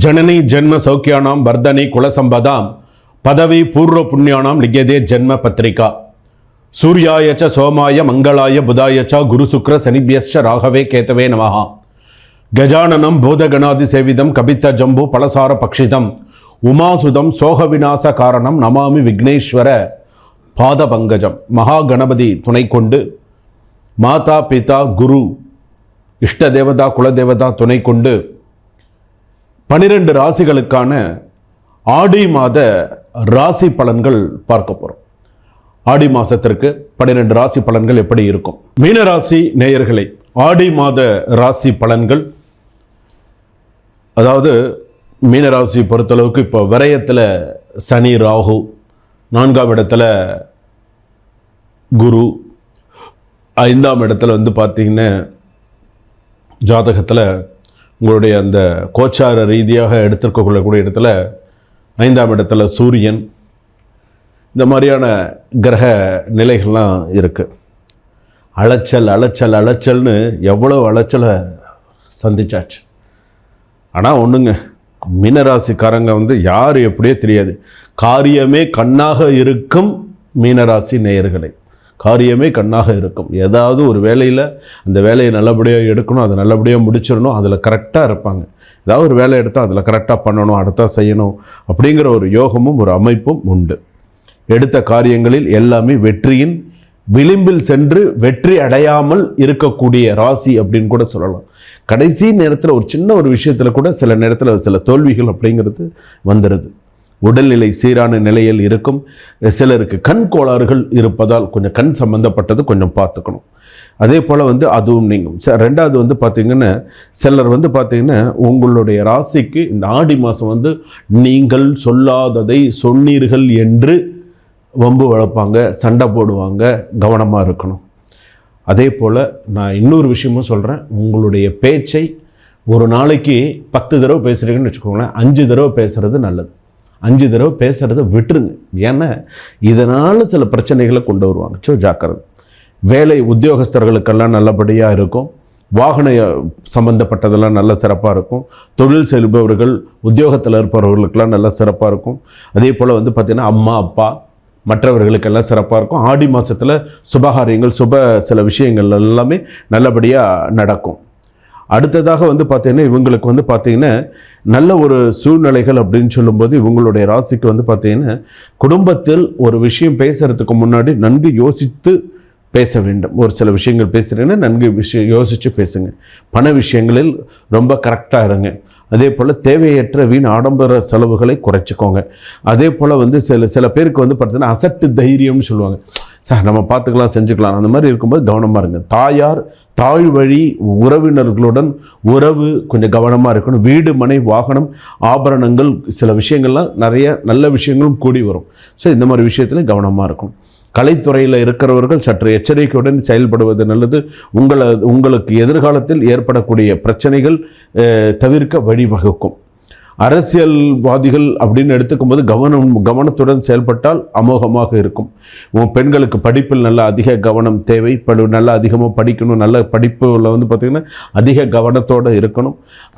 ஜனனி ஜென்ம சௌக்கியானாம் வர்தனி குலசம்பதாம் பதவி பூர்வ புண்ணியானாம் லிகதே ஜென்ம பத்திரிகா. சூர்யாயச்ச சோமாய மங்களாய புதாயச்ச குரு சுக்ர சனிபியஸ்ச ராகவே கேத்தவே நமஹா. கஜானனம் பூதகணாதி சேவிதம் கபித்த ஜம்பு பலசார பக்ஷிதம் உமாசுதம் சோக விநாச காரணம் நமாமி விக்னேஸ்வர பாத பங்கஜம் மகா கணபதி துணை கொண்டு மாதா பிதா குரு இஷ்ட தேவதா குலதேவதா துணை கொண்டு பனிரெண்டு ராசிகளுக்கான ஆடி மாத ராசி பலன்கள் பார்க்க போகிறோம் ஆடி மாதத்திற்கு பன்னிரெண்டு ராசி பலன்கள் எப்படி இருக்கும்? மீனராசி நேயர்களை ஆடி மாத ராசி பலன்கள். அதாவது மீனராசி பொறுத்தளவுக்கு இப்போ விரயத்தில் சனி ராகு நான்காம் இடத்துல குரு ஐந்தாம் இடத்துல வந்து பார்த்திங்கன்னா ஜாதகத்தில் உங்களுடைய அந்த கோச்சார ரீதியாக எடுத்துக்கொள்ளக்கூடிய இடத்துல ஐந்தாம் இடத்துல சூரியன் இந்த மாதிரியான கிரக நிலைகள்லாம் இருக்குது அலைச்சல் அலைச்சல் அலைச்சல்னு எவ்வளோ அலைச்சலை சந்திச்சாச்சு. ஆனால் ஒன்றுங்க மீனராசிக்காரங்க வந்து யார் எப்படியோ தெரியாது. காரியமே கண்ணாக இருக்கும் மீனராசி நேயர்களை. காரியமே கண்ணாக இருக்கும். ஏதாவது ஒரு வேலையில் அந்த வேலையை நல்லபடியாக எடுக்கணும் அதை நல்லபடியாக முடிச்சிடணும் அதில் கரெக்டாக இருப்பாங்க. ஏதாவது ஒரு வேலை எடுத்தால் அதில் கரெக்டாக பண்ணணும் அடுத்தா செய்யணும் அப்படிங்கிற ஒரு யோகமும் ஒரு அமைப்பும் உண்டு. எடுத்த காரியங்களில் எல்லாமே வெற்றியின் விளிம்பில் சென்று வெற்றி அடையாமல் இருக்கக்கூடிய ராசி அப்படின்னு கூட சொல்லலாம். கடைசி நேரத்தில் ஒரு சின்ன ஒரு விஷயத்தில் கூட சில நேரத்தில் சில தோல்விகள் அப்படிங்கிறது வந்துடுது உடல்நிலை சீரான நிலையில் இருக்கும். சிலருக்கு கண் கோளாறுகள் இருப்பதால் கொஞ்சம் கண் சம்பந்தப்பட்டது கொஞ்சம் பார்த்துக்கணும். அதே போல் வந்து அதுவும் நீங்கள் ச- ரெண்டாவது வந்து பார்த்திங்கன்னா சிலர் வந்து பார்த்திங்கன்னா உங்களுடைய ராசிக்கு இந்த ஆடி மாதம் வந்து நீங்கள் சொல்லாததை சொன்னீர்கள் என்று வம்பு வளர்ப்பாங்க சண்டை போடுவாங்க கவனமாக இருக்கணும். அதே போல் நான் இன்னொரு விஷயமும் சொல்கிறேன் உங்களுடைய பேச்சை ஒரு நாளைக்கு பத்து தடவை பேசுகிறீங்கன்னு வச்சுக்கோங்களேன். அஞ்சு தடவை பேசுகிறது நல்லது. அஞ்சு தடவை பேசுகிறத விட்டுருங்க. ஏன்னா இதனால் சில பிரச்சனைகளை கொண்டு வருவாங்க. ஸோ ஜாக்கிரதை. வேலை உத்தியோகஸ்தர்களுக்கெல்லாம் நல்லபடியாக இருக்கும். வாகன சம்பந்தப்பட்டதெல்லாம் நல்ல சிறப்பாக இருக்கும். தொழில் செய்பவர்கள் உத்தியோகத்தில் இருப்பவர்களுக்கெல்லாம் நல்ல சிறப்பாக இருக்கும். அதே போல் வந்து பார்த்திங்கன்னா அம்மா அப்பா மற்றவர்களுக்கெல்லாம் சிறப்பாக இருக்கும். ஆடி மாதத்தில் சுபகாரியங்கள் சுப சில விஷயங்கள் எல்லாமே நல்லபடியாக நடக்கும். அடுத்ததாக வந்து பார்த்திங்கன்னா இவங்களுக்கு வந்து பார்த்திங்கன்னா நல்ல ஒரு சூழ்நிலைகள் அப்படின்னு சொல்லும்போது இவங்களுடைய ராசிக்கு வந்து பார்த்தீங்கன்னா குடும்பத்தில் ஒரு விஷயம் பேசுகிறதுக்கு முன்னாடி நன்கு யோசித்து பேச வேண்டும். ஒரு சில விஷயங்கள் பேசுகிறீங்கன்னா நன்கு விஷயம் யோசித்து பேசுங்க. பண விஷயங்களில் ரொம்ப கரெக்டாக இருங்க. அதே போல் தேவையற்ற வீண் ஆடம்பர செலவுகளை குறைச்சிக்கோங்க. அதே போல் வந்து சில சில பேருக்கு வந்து பார்த்தீங்கன்னா அசட்டு தைரியம்னு சொல்லுவாங்க. சார் நம்ம பார்த்துக்கலாம் செஞ்சுக்கலாம். அந்த மாதிரி இருக்கும்போது கவனமாக இருங்க. தாயார் தாழ் வழி உறவினர்களுடன் உறவு கொஞ்சம் கவனமாக இருக்கணும். வீடு மனை வாகனம் ஆபரணங்கள் சில விஷயங்கள்லாம் நிறைய நல்ல விஷயங்களும் கூடி வரும். ஸோ இந்த மாதிரி விஷயத்துல கவனமாக இருக்கும் கலைத்துறையில் இருக்கிறவர்கள் சற்று எச்சரிக்கையுடன் செயல்படுவது நல்லது. உங்களை உங்களுக்கு எதிர்காலத்தில் ஏற்படக்கூடிய பிரச்சனைகள் தவிர்க்க வழிவகுக்கும். அரசியல்வாதிகள் அப்படின்னு எடுத்துக்கும்போது கவனம் கவனத்துடன் செயல்பட்டால் அமோகமாக இருக்கும். பெண்களுக்கு படிப்பில் நல்ல அதிக கவனம் தேவை. படு நல்லா அதிகமாக படிக்கணும். நல்ல படிப்பில் வந்து பார்த்திங்கன்னா அதிக கவனத்தோடு இருக்கணும்.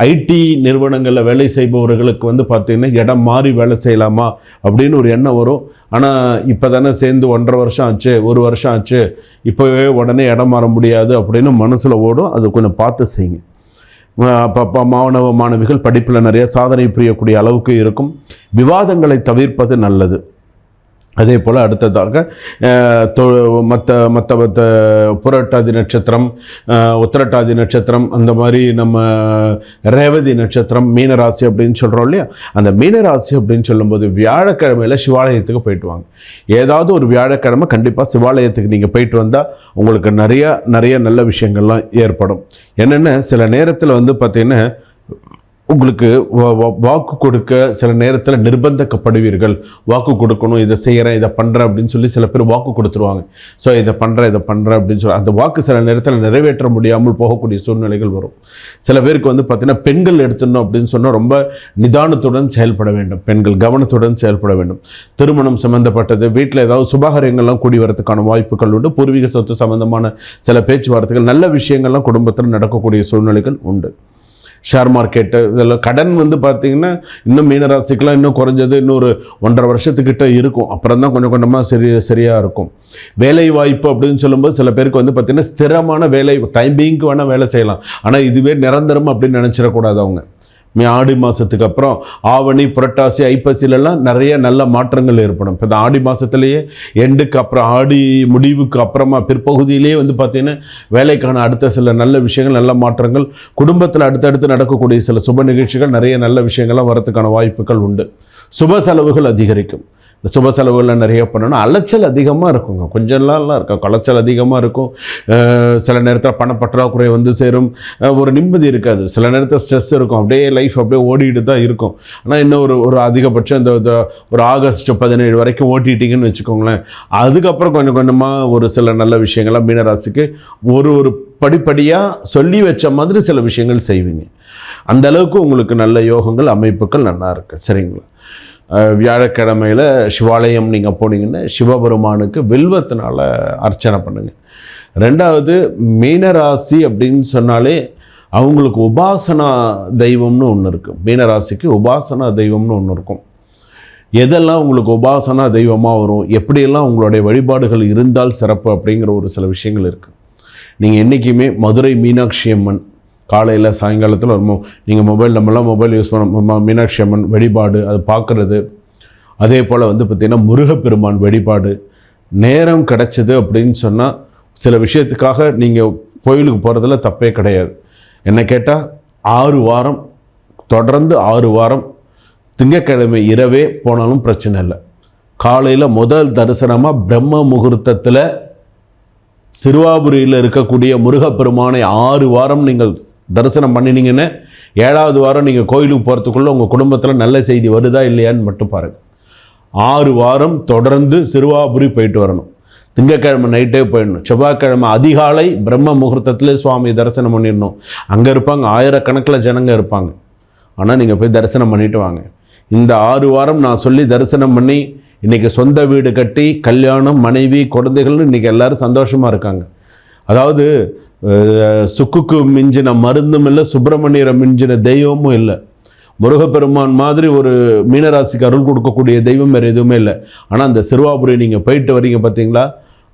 ஐடி நிறுவனங்களில் வேலை செய்பவர்களுக்கு வந்து பார்த்திங்கன்னா இடம் மாறி வேலை செய்யலாமா அப்படின்னு ஒரு எண்ணம் வரும். ஆனால் இப்போ தானே சேர்ந்து ஒன்றரை வருஷம் ஆச்சு ஒரு வருஷம் ஆச்சு. இப்போவே உடனே இடம் மாற முடியாது அப்படின்னு மனசில் ஓடும். அது கொஞ்சம் பார்த்து செய்யுங்க. மாணவ மாணவிகள் படிப்பில் நிறைய சாதனை புரியக்கூடிய அளவுக்கு இருக்கும். விவாதங்களை தவிர்ப்பது நல்லது. அதே போல் அடுத்ததாக தொ மற்ற மற்ற மற்ற புரட்டாதி நட்சத்திரம் உத்திரட்டாதி நட்சத்திரம் அந்த மாதிரி நம்ம ரேவதி நட்சத்திரம் மீனராசி அப்படின்னு சொல்கிறோம் இல்லையா? அந்த மீனராசி அப்படின்னு சொல்லும்போது வியாழக்கிழமையில் சிவாலயத்துக்கு போயிட்டு வாங்க. ஏதாவது ஒரு வியாழக்கிழமை கண்டிப்பாக சிவாலயத்துக்கு நீங்கள் போயிட்டு வந்தால் உங்களுக்கு நிறைய நிறைய நல்ல விஷயங்கள்லாம் ஏற்படும். என்னென்ன? சில நேரத்தில் வந்து பார்த்திங்கன்னா உங்களுக்கு வாக்கு கொடுக்க சில நேரத்தில் நிர்பந்தக்கப்படுவீர்கள். வாக்கு கொடுக்கணும் இதை செய்கிறேன் இதை பண்ணுறேன் அப்படின்னு சொல்லி சில பேர் வாக்கு கொடுத்துருவாங்க. ஸோ இதை பண்ணுறேன் இதை பண்ணுறேன் அப்படின்னு சொல்லி அந்த வாக்கு சில நேரத்தில் நிறைவேற்ற முடியாமல் போகக்கூடிய சூழ்நிலைகள் வரும். சில பேருக்கு வந்து பார்த்திங்கன்னா பெண்கள் எடுத்துடணும் அப்படின்னு சொன்னால் ரொம்ப நிதானத்துடன் செயல்பட வேண்டும். பெண்கள் கவனத்துடன் செயல்பட வேண்டும். திருமணம் சம்மந்தப்பட்டது வீட்டில் ஏதாவது சுபகாரியங்கள்லாம் கூடி வரதுக்கான வாய்ப்புகள் உண்டு. பூர்வீக சொத்து சம்மந்தமான சில பேச்சுவார்த்தைகள் நல்ல விஷயங்கள்லாம் குடும்பத்தில் நடக்கக்கூடிய சூழ்நிலைகள் உண்டு. ஷேர் மார்க்கெட்டு இதெல்லாம் கடன் வந்து பார்த்திங்கன்னா இன்னும் மீனராசிக்கெலாம் இன்னும் குறைஞ்சது இன்னொரு ஒன்றரை வருஷத்துக்கிட்ட இருக்கும். அப்புறம் தான் கொஞ்சம் கொஞ்சமாக சரி சரியாக இருக்கும். வேலை வாய்ப்பு அப்படின்னு சொல்லும்போது சில பேருக்கு வந்து பார்த்திங்கன்னா ஸ்திரமான வேலை டைமிங்க்கு வேணால் வேலை செய்யலாம். ஆனால் இதுவே நிரந்தரம் அப்படின்னு நினச்சிடக்கூடாது அவங்க. ஆடி மாதத்துக்கு அப்புறம் ஆவணி புரட்டாசி ஐப்பசிலெல்லாம் நிறைய நல்ல மாற்றங்கள் ஏற்படும். இப்போ இந்த ஆடி மாதத்துலேயே எண்டுக்கு அப்புறம் ஆடி முடிவுக்கு அப்புறமா பிற்பகுதியிலேயே வந்து பார்த்திங்கன்னா வேலைக்கான அடுத்த சில நல்ல விஷயங்கள் நல்ல மாற்றங்கள் குடும்பத்தில் அடுத்தடுத்து நடக்கக்கூடிய சில சுப நிகழ்ச்சிகள் நிறைய நல்ல விஷயங்கள்லாம் வரதுக்கான வாய்ப்புகள் உண்டு. சுப செலவுகள் அதிகரிக்கும். இந்த சுப செலவுகளில் நிறைய பண்ணணும் அலைச்சல் அதிகமாக இருக்குங்க. கொஞ்சம் நாள்லாம் இருக்கும். களைச்சல் அதிகமாக இருக்கும். சில நேரத்தில் பணப்பற்றாக்குறை வந்து சேரும். ஒரு நிம்மதி இருக்காது. சில நேரத்தில் ஸ்ட்ரெஸ் இருக்கும். அப்படியே லைஃப் அப்படியே ஓடிட்டு தான் இருக்கும். ஆனால் இன்னும் ஒரு ஒரு அதிகபட்சம் இந்த ஒரு ஆகஸ்ட் பதினேழு வரைக்கும் ஓட்டிட்டீங்கன்னு வச்சுக்கோங்களேன். அதுக்கப்புறம் கொஞ்சம் கொஞ்சமாக ஒரு சில நல்ல விஷயங்கள்லாம் மீனராசிக்கு ஒரு ஒரு படிப்படியாக சொல்லி வச்ச மாதிரி சில விஷயங்கள் செய்வீங்க. அந்த அளவுக்கு உங்களுக்கு நல்ல யோகங்கள் அமைப்புகள் நல்லா இருக்கு. சரிங்களா? வியாழக்கிழமையில் சிவாலயம் நீங்கள் போனீங்கன்னா சிவபெருமானுக்கு வில்வத்தினால் அர்ச்சனை பண்ணுங்கள் ரெண்டாவது மீனராசி அப்படின்னு சொன்னாலே அவங்களுக்கு உபாசனா தெய்வம்னு ஒன்று இருக்கும். மீனராசிக்கு உபாசனா தெய்வம்னு ஒன்று இருக்கும். எதெல்லாம் உங்களுக்கு உபாசனா தெய்வமாக வரும் எப்படியெல்லாம் உங்களுடைய வழிபாடுகள் இருந்தால் சிறப்பு அப்படிங்கிற ஒரு சில விஷயங்கள் இருக்குது நீங்கள் என்றைக்குமே மதுரை மீனாட்சி அம்மன் காலையில் சாயங்காலத்தில் ஒரு மொ நீங்கள் மொபைல் நம்மலாம் மொபைல் யூஸ் பண்ண மீனாட்சி அம்மன் வழிபாடு அது பார்க்குறது அதே போல் வந்து பார்த்திங்கன்னா முருகப்பெருமான் வழிபாடு. நேரம் கிடச்சிது அப்படின்னு சொன்னால் சில விஷயத்துக்காக நீங்கள் கோயிலுக்கு போகிறதுல தப்பே கிடையாது. என்ன கேட்டால் ஆறு வாரம் தொடர்ந்து ஆறு வாரம் திங்கட்கிழமை இரவே போனாலும் பிரச்சனை இல்லை. காலையில் முதல் தரிசனமாக பிரம்ம முகூர்த்தத்தில் சிறுவாபுரியில் இருக்கக்கூடிய முருகப்பெருமானை ஆறு வாரம் நீங்கள் தரிசனம் பண்ணினீங்கன்னு ஏழாவது வாரம் நீங்கள் கோயிலுக்கு போகிறதுக்குள்ளே உங்கள் குடும்பத்தில் நல்ல செய்தி வருதா இல்லையான்னு மட்டும் பாருங்கள் ஆறு வாரம் தொடர்ந்து சிறுவாபுரி போயிட்டு வரணும். திங்கக்கிழமை நைட்டே போயிடணும். செவ்வாய்க்கிழமை அதிகாலை பிரம்ம முகூர்த்தத்தில் சுவாமி தரிசனம் பண்ணிடணும். அங்கே இருப்பாங்க ஆயிரக்கணக்கில் ஜனங்க இருப்பாங்க. ஆனால் நீங்கள் போய் தரிசனம் பண்ணிட்டு வாங்க. இந்த ஆறு வாரம் நான் சொல்லி தரிசனம் பண்ணி இன்றைக்கி சொந்த வீடு கட்டி கல்யாணம் மனைவி குழந்தைகள்னு இன்றைக்கி எல்லாரும் சந்தோஷமாக இருக்காங்க. அதாவது சுக்குக்கு மிஞ்சின மருந்தும் இல்லை சுப்பிரமணியரை மிஞ்சின தெய்வமும் இல்லை. முருகப்பெருமான் மாதிரி ஒரு மீனராசிக்கு அருள் கொடுக்கக்கூடிய தெய்வம் வேறு எதுவுமே இல்லை. ஆனால் அந்த சிறுவாபுரி நீங்கள் போயிட்டு வரீங்க பார்த்தீங்களா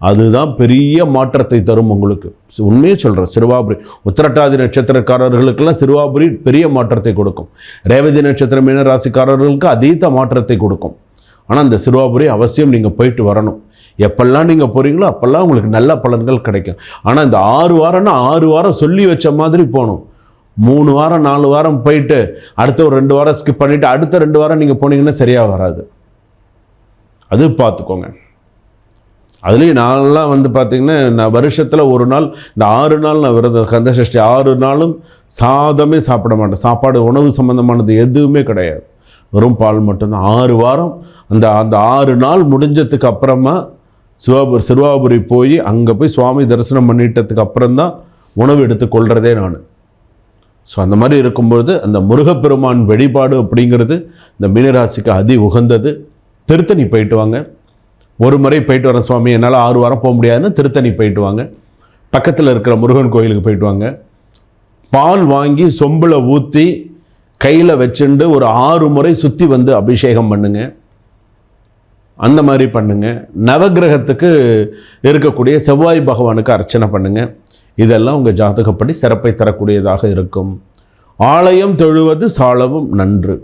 அதுதான் பெரிய மாற்றத்தை தரும் உங்களுக்கு. உண்மையே சொல்கிறேன் சிறுவாபுரி. உத்திரட்டாதி நட்சத்திரக்காரர்களுக்கெல்லாம் சிறுவாபுரி பெரிய மாற்றத்தை கொடுக்கும். ரேவதி நட்சத்திர மீனராசிக்காரர்களுக்கு அதீத மாற்றத்தை கொடுக்கும். ஆனால் அந்த சிறுவாபுரி அவசியம் நீங்கள் போயிட்டு வரணும். எப்பெல்லாம் நீங்கள் போகிறீங்களோ அப்போல்லாம் உங்களுக்கு நல்ல பலன்கள் கிடைக்கும். ஆனால் இந்த ஆறு வாரம்னா ஆறு வாரம் சொல்லி வச்ச மாதிரி போகணும். மூணு வாரம் நாலு வாரம் போயிட்டு அடுத்த ஒரு ரெண்டு வாரம் ஸ்கிப் பண்ணிவிட்டு அடுத்த ரெண்டு வாரம் நீங்கள் போனீங்கன்னா சரியாக வராது. அது பார்த்துக்கோங்க. அதுலேயும் நான்லாம் வந்து பார்த்திங்கன்னா நான் வருஷத்தில் ஒரு நாள் இந்த ஆறு நாள் நான் விரதம் கந்த சஷ்டி ஆறு நாளும் சாதமே சாப்பிட மாட்டேன். சாப்பாடு உணவு சம்மந்தமானது எதுவுமே கிடையாது. வெறும் பால் மட்டும்தான். ஆறு வாரம் அந்த அந்த ஆறு நாள் முடிஞ்சதுக்கு அப்புறமா சிவாபுரி சிறுவாபுரி போய் அங்கே போய் சுவாமி தரிசனம் பண்ணிட்டதுக்கு அப்புறம்தான் உணவு எடுத்து நான். ஸோ அந்த மாதிரி இருக்கும்பொழுது அந்த முருகப்பெருமான் வழிபாடு அப்படிங்கிறது இந்த மீனராசிக்கு அதி உகந்தது. திருத்தணி போயிட்டு வாங்க. ஒரு முறை போயிட்டு வரேன் சுவாமி என்னால் ஆறு வாரம் போக முடியாதுன்னு திருத்தணி போயிட்டு வாங்க. பக்கத்தில் இருக்கிற முருகன் கோயிலுக்கு போயிட்டு வாங்க. பால் வாங்கி சொம்பில் ஊற்றி கையில் வச்சுண்டு ஒரு ஆறு முறை சுற்றி வந்து அபிஷேகம் பண்ணுங்கள் அந்த மாதிரி பண்ணுங்கள் நவக்கிரகத்துக்கு இருக்கக்கூடிய செவ்வாய் பகவானுக்கு அர்ச்சனை பண்ணுங்கள் இதெல்லாம் உங்கள் ஜாதகப்படி சிறப்பை தரக்கூடியதாக இருக்கும். ஆலயம் தொழுவது சாலவும் நன்று.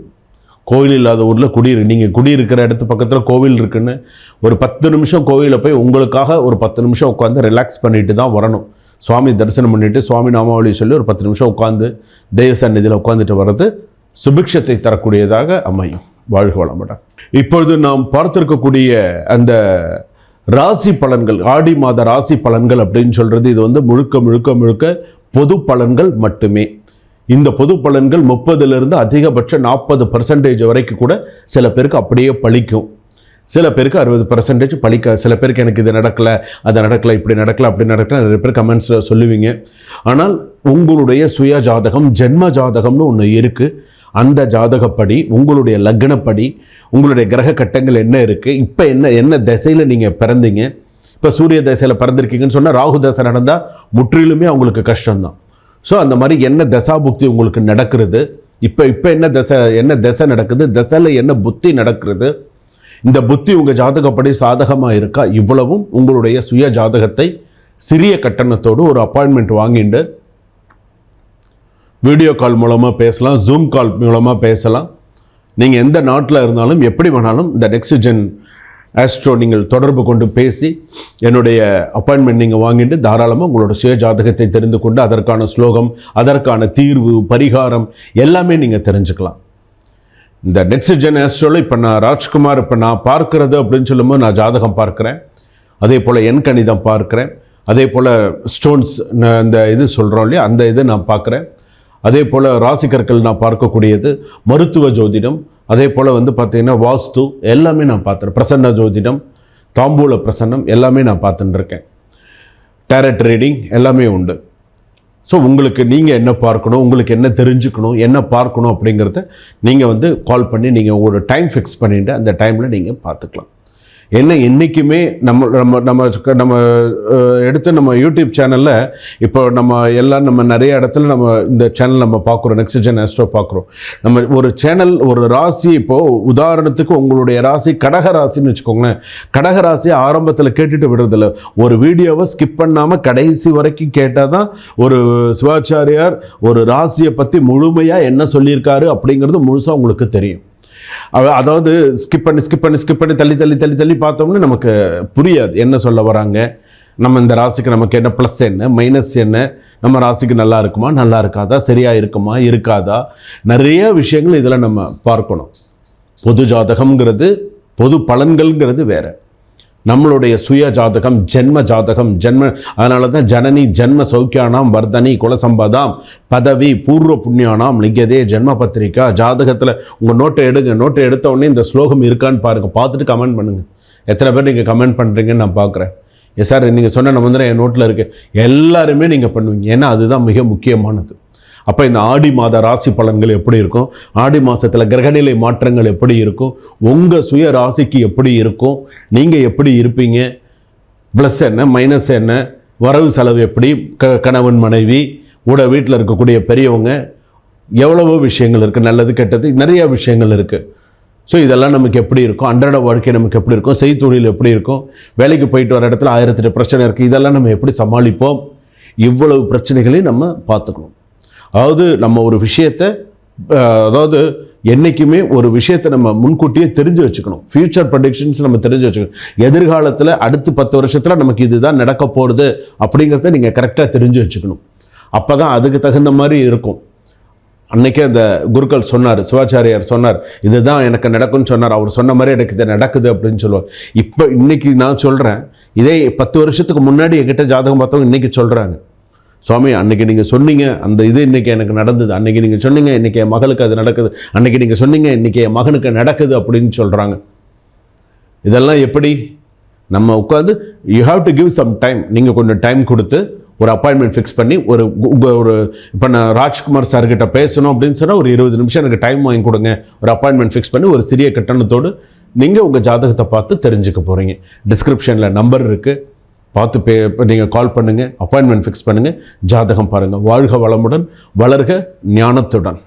கோவில் இல்லாத ஊரில் குடியிரு. நீங்கள் குடியிருக்கிற இடத்து பக்கத்தில் கோவில் இருக்குன்னு ஒரு பத்து நிமிஷம் கோவிலில் போய் உங்களுக்காக ஒரு பத்து நிமிஷம் உட்காந்து ரிலாக்ஸ் பண்ணிட்டு தான் வரணும். சுவாமி தரிசனம் பண்ணிவிட்டு சுவாமி நாமாவளி சொல்லி ஒரு பத்து நிமிஷம் உட்காந்து தெய்வ சந்நிதியில் உட்காந்துட்டு வர்றது சுபிக்ஷத்தை தரக்கூடியதாக அமையும். வாழ்க வளமுடன் இப்பொழுது நாம் பார்த்திருக்கக்கூடிய அந்த ராசி பலன்கள் ஆடி மாத ராசி பலன்கள் அப்படின்னு சொல்கிறது இது வந்து முழுக்க முழுக்க முழுக்க பொது பலன்கள் மட்டுமே. இந்த பொது பலன்கள் முப்பதுலேருந்து அதிகபட்சம் நாற்பது பர்சன்டேஜ் வரைக்கும் கூட சில பேருக்கு அப்படியே பழிக்கும். சில பேருக்கு அறுபது பர்சன்டேஜ் பழிக்க சில பேருக்கு எனக்கு இது நடக்கலை அது நடக்கலை இப்படி நடக்கலை அப்படி நடக்கல நிறைய பேர் கமெண்ட்ஸில் சொல்லுவீங்க. ஆனால் உங்களுடைய சுய ஜாதகம் ஜென்ம ஜாதகம்னு ஒன்று இருக்குது அந்த ஜாதகப்படி உங்களுடைய லக்னப்படி உங்களுடைய கிரக கட்டங்கள் என்ன இருக்குது இப்போ என்ன என்ன திசையில் நீங்கள் பிறந்தீங்க? இப்போ சூரிய தசையில் பிறந்திருக்கீங்கன்னு சொன்னால் ராகு தசை நடந்தால் முற்றிலுமே அவங்களுக்கு கஷ்டம்தான். ஸோ அந்த மாதிரி என்ன தசாபுக்தி உங்களுக்கு நடக்கிறது? இப்போ இப்போ என்ன தசை என்ன தசை நடக்குது? தசையில் என்ன புத்தி நடக்கிறது? இந்த புத்தி உங்கள் ஜாதகப்படி சாதகமாக இருக்கா? இவ்வளவும் உங்களுடைய சுய ஜாதகத்தை சிறிய கட்டணத்தோடு ஒரு அப்பாயின்மெண்ட் வாங்கிட்டு வீடியோ கால் மூலமாக பேசலாம் ஜூம் கால் மூலமாக பேசலாம். நீங்கள் எந்த நாட்டில் இருந்தாலும் எப்படி வேணாலும் இந்த நெக்ஸ்ட் ஜென் ஆஸ்ட்ரோ நீங்கள் தொடர்பு கொண்டு பேசி என்னுடைய அப்பாயின்மெண்ட் நீங்கள் வாங்கிட்டு தாராளமாக உங்களோட சுய ஜாதகத்தை தெரிந்து கொண்டு அதற்கான ஸ்லோகம் அதற்கான தீர்வு பரிகாரம் எல்லாமே நீங்கள் தெரிஞ்சுக்கலாம். இந்த நெக்ஸ்ட் ஜென் ஆஸ்ட்ரோவில் இப்போ நான் ராஜ்குமார் இப்போ நான் பார்க்கறது அப்படின்னு சொல்லும்போது நான் ஜாதகம் பார்க்குறேன். அதே போல் என் கணிதம் பார்க்குறேன். அதே போல் ஸ்டோன்ஸ் இந்த இது சொல்கிறோம் இல்லையா அந்த இது நான் பார்க்குறேன். அதே போல் ராசிக்கற்கள் நான் பார்க்கக்கூடியது மருத்துவ ஜோதிடம் அதே போல் வந்து பார்த்திங்கன்னா வாஸ்து எல்லாமே நான் பார்த்துறேன் பிரசன்ன ஜோதிடம் தாம்பூல பிரசன்னம் எல்லாமே நான் பார்த்துட்டுருக்கேன் டேரட் ரீடிங் எல்லாமே உண்டு. ஸோ உங்களுக்கு நீங்கள் என்ன பார்க்கணும் உங்களுக்கு என்ன தெரிஞ்சுக்கணும் என்ன பார்க்கணும் அப்படிங்கிறத நீங்கள் வந்து கால் பண்ணி நீங்கள் உங்களோட டைம் ஃபிக்ஸ் பண்ணிவிட்டு அந்த டைமில் நீங்கள் பார்த்துக்கலாம். என்ன என்றைக்குமே நம்ம நம்ம நம்ம நம்ம எடுத்து நம்ம யூடியூப் சேனலில் இப்போ நம்ம எல்லாம் நம்ம நிறைய இடத்துல நம்ம இந்த சேனல் நம்ம பார்க்குறோம் நெக்ஸ்ட் ஜென் ஆஸ்ட்ரோ பார்க்குறோம். நம்ம ஒரு சேனல் ஒரு ராசி இப்போது உதாரணத்துக்கு உங்களுடைய ராசி கடக ராசின்னு வச்சுக்கோங்களேன். கடக ராசி ஆரம்பத்தில் கேட்டுட்டு விடுறதில்ல. ஒரு வீடியோவை ஸ்கிப் பண்ணாமல் கடைசி வரைக்கும் கேட்டால் தான் ஒரு சிவாச்சாரியார் ஒரு ராசியை பற்றி முழுமையாக என்ன சொல்லியிருக்காரு அப்படிங்கிறது முழுசாக உங்களுக்கு தெரியும். அதாவது ஸ்கிப் பண்ணி ஸ்கிப் பண்ணி ஸ்கிப் பண்ணி தள்ளி தள்ளி தள்ளி தள்ளி பார்த்தோம்னா நமக்கு புரியாது. என்ன சொல்ல வராங்க? நம்ம இந்த ராசிக்கு நமக்கு என்ன ப்ளஸ் என்ன மைனஸ் என்ன? நம்ம ராசிக்கு நல்லா இருக்குமா? நல்லா இருக்காதா? சரியாக இருக்குமா? இருக்காதா? நிறைய விஷயங்கள் இதில் நம்ம பார்க்கணும். பொது ஜாதகம்ங்கிறது பொது பலன்கள்ங்கிறது வேறு. நம்மளுடைய சுய ஜாதகம் ஜென்ம ஜாதகம் ஜென்ம அதனால தான் ஜனனி ஜென்ம சௌக்கியானாம் வர்தனி குலசம்பதாம் பதவி பூர்வ புண்ணியானாம் லிங்கதே ஜென்ம பத்திரிக்கா ஜாதகத்தில் உங்கள் நோட்டை எடுங்க. நோட்டை எடுத்த உடனே இந்த ஸ்லோகம் இருக்கான்னு பாருங்கள் பார்த்துட்டு கமெண்ட் பண்ணுங்கள் எத்தனை பேர் நீங்கள் கமெண்ட் பண்ணுறீங்கன்னு நான் பார்க்குறேன். எஸ் சார் நீங்கள் சொன்ன நம்ம என் நோட்டில் இருக்குது எல்லாருமே நீங்கள் பண்ணுவீங்க. ஏன்னா அதுதான் மிக முக்கியமானது. அப்போ இந்த ஆடி மாத ராசி பலன்கள் எப்படி இருக்கும்? ஆடி மாதத்தில் கிரகநிலை மாற்றங்கள் எப்படி இருக்கும்? உங்கள் சுய ராசிக்கு எப்படி இருக்கும்? நீங்கள் எப்படி இருப்பீங்க? ப்ளஸ் என்ன மைனஸ் என்ன? வரவு செலவு எப்படி? க கணவன் மனைவி கூட வீட்டில் இருக்கக்கூடிய பெரியவங்க எவ்வளவோ விஷயங்கள் இருக்குது நல்லது கெட்டது நிறைய விஷயங்கள் இருக்குது ஸோ இதெல்லாம் நமக்கு எப்படி இருக்கும்? அன்றாட வாழ்க்கை நமக்கு எப்படி இருக்கும்? செய்தொழில் எப்படி இருக்கும்? வேலைக்கு போயிட்டு வர இடத்துல ஆயிரத்தெட்டு பிரச்சனை இருக்குது இதெல்லாம் நம்ம எப்படி சமாளிப்போம்? இவ்வளவு பிரச்சனைகளையும் நம்ம பார்த்துக்கணும். அதாவது நம்ம ஒரு விஷயத்தை அதாவது என்றைக்குமே ஒரு விஷயத்தை நம்ம முன்கூட்டியே தெரிஞ்சு வச்சுக்கணும். ஃபியூச்சர் ப்ரொடிக்ஷன்ஸ் நம்ம தெரிஞ்சு வச்சுக்கணும். எதிர்காலத்தில் அடுத்து பத்து வருஷத்தில் நமக்கு இதுதான் நடக்க போகிறது அப்படிங்கிறத நீங்கள் கரெக்டாக தெரிஞ்சு வச்சுக்கணும். அப்போ தான் அதுக்கு தகுந்த மாதிரி இருக்கும். அன்றைக்கே அந்த குருக்கள் சொன்னார் சிவாச்சாரியார் சொன்னார் இதுதான் எனக்கு நடக்கும்னு சொன்னார். அவர் சொன்ன மாதிரி எனக்கு இது நடக்குது அப்படின்னு சொல்லுவார். இப்போ இன்றைக்கி நான் சொல்கிறேன் இதே பத்து வருஷத்துக்கு முன்னாடி என்கிட்ட ஜாதகம் பார்த்தவங்க இன்றைக்கி சொல்கிறாங்க சுவாமி அன்னைக்கு நீங்கள் சொன்னீங்க அந்த இது இன்னைக்கு எனக்கு நடந்தது. அன்னைக்கு நீங்கள் சொன்னீங்க இன்னைக்கு என் மகளுக்கு அது நடக்குது. அன்னைக்கு நீங்கள் சொன்னீங்க இன்றைக்கி என் மகனுக்கு நடக்குது அப்படின்னு சொல்கிறாங்க இதெல்லாம் எப்படி? நம்ம உட்காந்து you have to give some time நீங்கள் கொஞ்சம் டைம் கொடுத்து ஒரு அப்பாயின்மெண்ட் ஃபிக்ஸ் பண்ணி ஒரு ஒரு இப்போ நான் ராஜ்குமார் சார்கிட்ட பேசணும் அப்படின்னு சொன்னால் ஒரு இருபது நிமிஷம் எனக்கு டைம் வாங்கி கொடுங்க. ஒரு அப்பாயின்மெண்ட் ஃபிக்ஸ் பண்ணி ஒரு சிறிய கட்டணத்தோடு நீங்கள் உங்கள் ஜாதகத்தை பார்த்து தெரிஞ்சுக்க போகிறீங்க டிஸ்கிரிப்ஷனில் நம்பர் இருக்குது பார்த்து பே நீங்கள் கால் பண்ணுங்கள் அப்பாயின்மெண்ட் ஃபிக்ஸ் பண்ணுங்கள் ஜாதகம் பாருங்கள் வாழ்க வளமுடன் வளர்க ஞானத்துடன்.